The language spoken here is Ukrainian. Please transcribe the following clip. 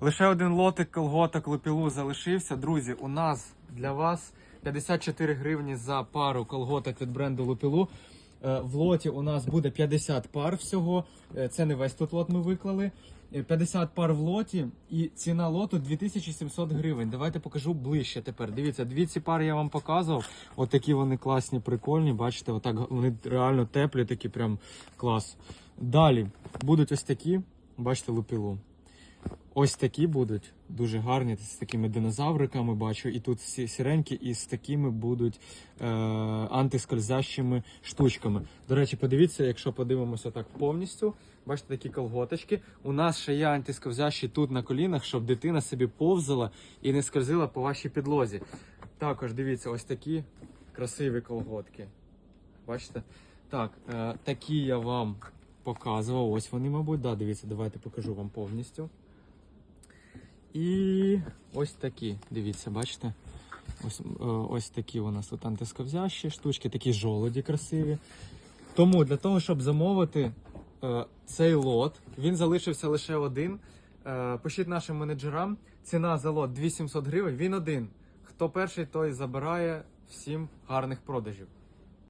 Лише один лотик колготок лопілу залишився. Друзі, у нас для вас 54 гривні за пару колготок від бренду Лупілу. Е, В лоті у нас буде 50 пар всього. Е, Це не весь тут лот ми виклали. Е, 50 пар в лоті і ціна лоту 2700 гривень. Давайте покажу ближче тепер. Дивіться, дві ці пари я вам показував. От такі вони класні, прикольні. Бачите, отак вони реально теплі, такі прям клас. Далі будуть ось такі, бачите, лупілу. Ось такі будуть дуже гарні, з такими динозавриками бачу. І тут всі сіренькі, і з такими будуть е, антискользящими штучками. До речі, подивіться, якщо подивимося так повністю, бачите такі колготочки. У нас ще є антискользящі тут на колінах, щоб дитина собі повзала і не скользила по вашій підлозі. Також дивіться, ось такі красиві колготки. Бачите? Так, е, такі я вам показував. Ось вони, мабуть. Да, дивіться, давайте покажу вам повністю. І ось такі, дивіться, бачите? Ось, е, ось такі у нас тут антисковзящі штучки, такі жолоді красиві. Тому для того, щоб замовити е, цей лот, він залишився лише один. Е, пишіть нашим менеджерам. Ціна за лот 2700 гривень. Він один. Хто перший, той забирає всім гарних продажів.